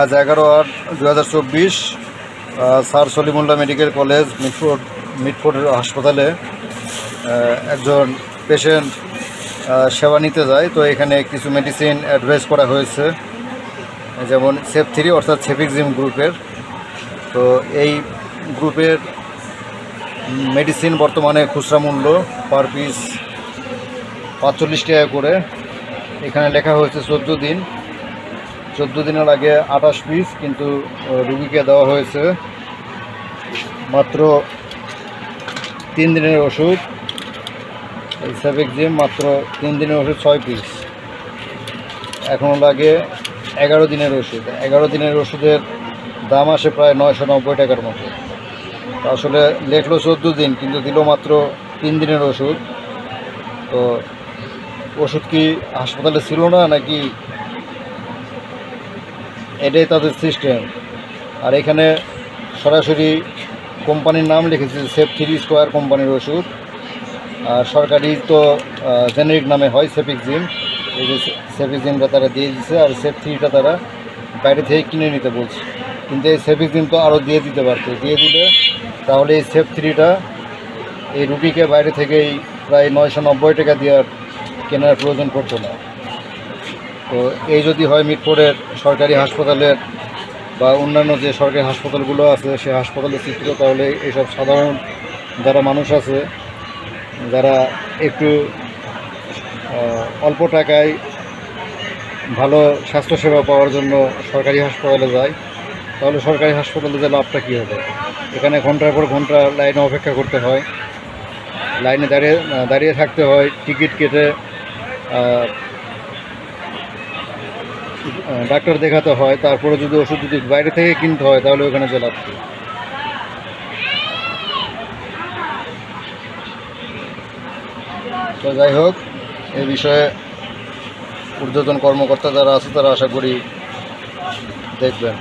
আজ এগারো আট দু হাজার চব্বিশ sir Salimullah medical college Mitford Mitford হাসপাতালে একজন পেশেন্ট সেবা নিতে যায়। তো এখানে কিছু মেডিসিন অ্যাডভাইস করা হয়েছে, যেমন সেফ থ্রি অর্থাৎ সেফিক্সিম গ্রুপের তো এই গ্রুপের মেডিসিন বর্তমানে খুচরা মূল্য পার পিস পাঁচচল্লিশ টাকা করে। এখানে লেখা হয়েছে চোদ্দ দিন। চোদ্দ দিনের আগে আঠাশ পিস কিন্তু রুগীকে দেওয়া হয়েছে। মাত্র তিন দিনের ওষুধ। এই সেভেক্সিম মাত্র তিন দিনের ওষুধ, ছয় পিস। এখনও লাগে এগারো দিনের ওষুধ। এগারো দিনের ওষুধের দাম আসে প্রায় নয়শো নব্বই টাকার মতো। আসলে লেখলো চোদ্দ দিন, কিন্তু দিল মাত্র তিন দিনের ওষুধ। তো ওষুধ কি হাসপাতালে ছিল না নাকি এটাই তাদের সিস্টেম। আর এখানে সরাসরি কোম্পানির নাম লিখেছে সেফ থ্রি স্কোয়ার কোম্পানির ওষুধ। আর সরকারি তো জেনেরিক নামে হয় সেফিক্সিম। এই যে সেফিক্সিমটা তারা দিয়ে দিচ্ছে আর সেফ থ্রিটা তারা বাইরে থেকে কিনে নিতে বলছে। কিন্তু এই সেফিক্সিম তো আরও দিয়ে দিতে পারতো। দিয়ে দিলে তাহলে এই সেফ থ্রিটা এই রুগীকে বাইরে থেকেই প্রায় নয়শো নব্বই টাকা দেওয়ার কেনার প্রয়োজন পড়তো না। তো এই যদি হয় মিটফোর্ডের সরকারি হাসপাতালের বা অন্যান্য যে সরকারি হাসপাতালগুলো আছে, সে হাসপাতালের চিত্র তাহলে এইসব সাধারণ যারা মানুষ আছে, যারা একটু অল্প টাকায় ভালো স্বাস্থ্যসেবা পাওয়ার জন্য সরকারি হাসপাতালে যায়, তাহলে সরকারি হাসপাতালে যে লাভটা কী হবে? এখানে ঘণ্টার পর ঘণ্টা লাইনে অপেক্ষা করতে হয়, লাইনে দাঁড়িয়ে দাঁড়িয়ে থাকতে হয়, টিকিট কেটে ডাক্তার দেখাতে হয়, তারপরে যদি ওষুধ যদি বাইরে থেকে কিনতে হয়, তাহলে ওখানে যে লাভ? তো যাই হোক, এই বিষয়ে ঊর্ধ্বতন কর্মকর্তা যারা আছে, তারা আশা করি দেখবেন